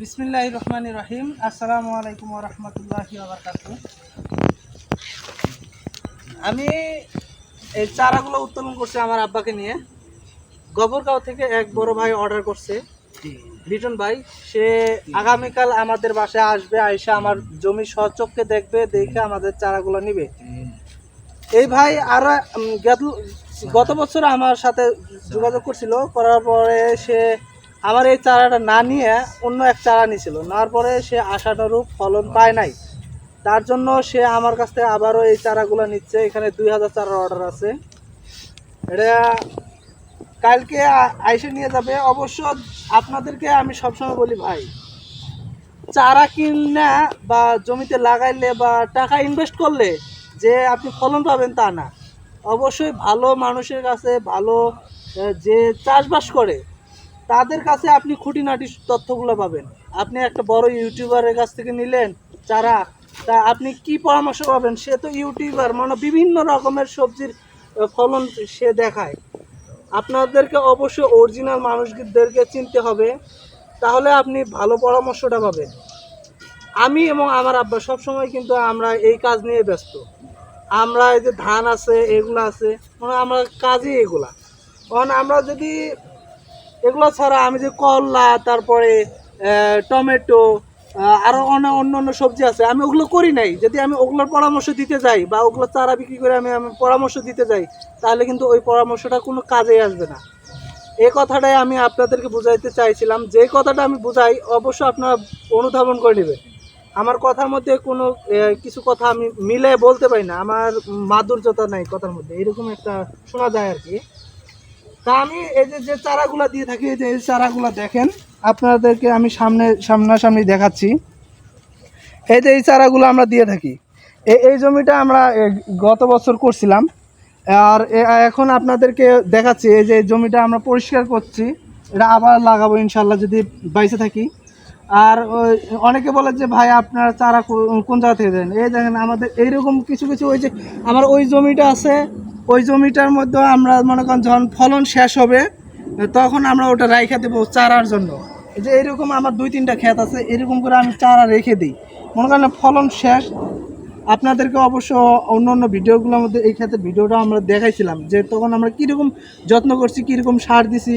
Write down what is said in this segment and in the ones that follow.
বিসমিল্লাহ রহমান রহিম। আসসালামু আলাইকুম রহমতুল্লাহি আমি এই চারাগুলো উত্তোলন করছি আমার আব্বাকে নিয়ে। গোবরগাঁও থেকে এক বড় ভাই অর্ডার করছে। লিটন ভাই সে আগামীকাল আমাদের বাসায় আসবে আইসা আমার জমি সচক্ষে দেখবে দেখে আমাদের চারাগুলো নিবে। এই ভাই আরও গত বছর আমার সাথে যোগাযোগ করছিল করার পরে সে আমার এই চারাটা না নিয়ে অন্য এক চারা নিয়েছিল নেওয়ার পরে সে আশানুরূপ ফলন পায় নাই। তার জন্য সে আমার কাছ থেকে আবারও এই চারাগুলো নিচ্ছে। এখানে দুই হাজার চারার অর্ডার আছে। এটা কালকে আইসে নিয়ে যাবে। অবশ্য আপনাদেরকে আমি সবসময় বলি ভাই, চারা কিনে বা জমিতে লাগাইলে বা টাকা ইনভেস্ট করলে যে আপনি ফলন পাবেন তা না। অবশ্যই ভালো মানুষের কাছে ভালো যে চাষবাস করে তাদের কাছে আপনি খুঁটিনাটি তথ্যগুলো পাবেন। আপনি একটা বড় ইউটিউবারের কাছ থেকে নিলেন চারা, তা আপনি কি পরামর্শ পাবেন? সে তো ইউটিউবার মানে বিভিন্ন রকমের সবজির ফলন সে দেখায়। আপনাদেরকে অবশ্যই অরিজিনাল মানুষদেরকে চিনতে হবে, তাহলে আপনি ভালো পরামর্শটা পাবেন। আমি এবং আমার আব্বা সব সময় কিন্তু আমরা এই কাজ নিয়ে ব্যস্ত। আমরা এই যে ধান আছে, এগুলো আছে মানে আমরা কাজই এগুলা। কারণ আমরা যদি এগুলো ছাড়া আমি যে করলা, তারপরে টমেটো আরও আরও অনেক অন্য অন্য সবজি আছে, আমি ওগুলো করি নাই। যদি আমি ওগুলোর পরামর্শ দিতে যাই বা ওগুলো চারা বিক্রি করে আমি আমি পরামর্শ দিতে যাই, তাহলে কিন্তু ওই পরামর্শটা কোনো কাজেই আসবে না। এই কথাটাই আমি আপনাদেরকে বুঝাইতে চাইছিলাম। যে কথাটা আমি বুঝাই অবশ্যই আপনারা অনুধাবন করে নেবেন। আমার কথার মধ্যে কোনো কিছু কথা আমি মিলে বলতে পারি না। আমার মাধুর্যতা নাই কথার মধ্যে। এরকম একটা শোনা যায় আর কি। তা আমি এই যে যে চারাগুলা দিয়ে থাকি, এই যে এই চারাগুলা দেখেন, আপনাদেরকে আমি সামনে, সামনাসামনি দেখাচ্ছি। এই যে এই চারাগুলো আমরা দিয়ে থাকি। এই জমিটা আমরা গত বছর করছিলাম। আর এখন আপনাদেরকে দেখাচ্ছি, এই যে জমিটা আমরা পরিষ্কার করছি। এটা আবার লাগাবো ইনশাল্লাহ যদি বাইসে থাকি। আর অনেকে বলে যে, ভাই, আপনার চারা কোন জায়গা থেকে দেন? এই দেখেন, আমাদের এইরকম কিছু কিছু ওই যে, আমার ওই জমিটা আছে ওই জমিটার মধ্যে আমরা মনে করেন যখন ফলন শেষ হবে, তখন আমরা ওটা রাইখা দেবো চারার জন্য। এই যে এরকম আমার দুই তিনটা ক্ষেত আছে, এরকম করে আমি চারা রেখে দিই। মনে করেন ফলন শেষ, আপনাদেরকে অবশ্য অন্য অন্য ভিডিওগুলোর মধ্যে এই ক্ষেত্রে ভিডিওটা আমরা দেখাইছিলাম, যে তখন আমরা কীরকম যত্ন করছি, কীরকম সার দিছি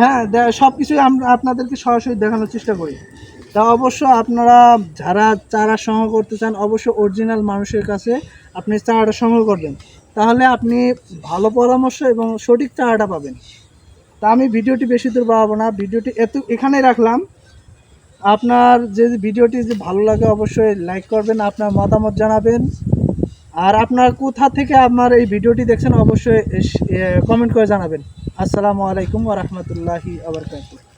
হ্যাঁ সব কিছুই আমরা আপনাদেরকে সরাসরি দেখানোর চেষ্টা করি। তা অবশ্য আপনারা যারা চারা সংগ্রহ করতে চান, অবশ্য অরিজিনাল মানুষের কাছে আপনি চারাটা সংগ্রহ করবেন। তাহলে আপনি ভালো পরামর্শ এবং সঠিক চারাটা পাবেন। তা আমি ভিডিওটি বেশি দূর বাড়াবো না। ভিডিওটি এত এখানেই রাখলাম। আপনার যে ভিডিওটি যে ভালো লাগে অবশ্যই লাইক করবেন, আপনার মতামত জানাবেন। আর আপনার কোথা থেকে আমার এই ভিডিওটি দেখছেন, অবশ্যই কমেন্ট করে জানাবেন। আসসালামু আলাইকুম ওয়া রাহমাতুল্লাহি ওয়া বারাকাতুহু।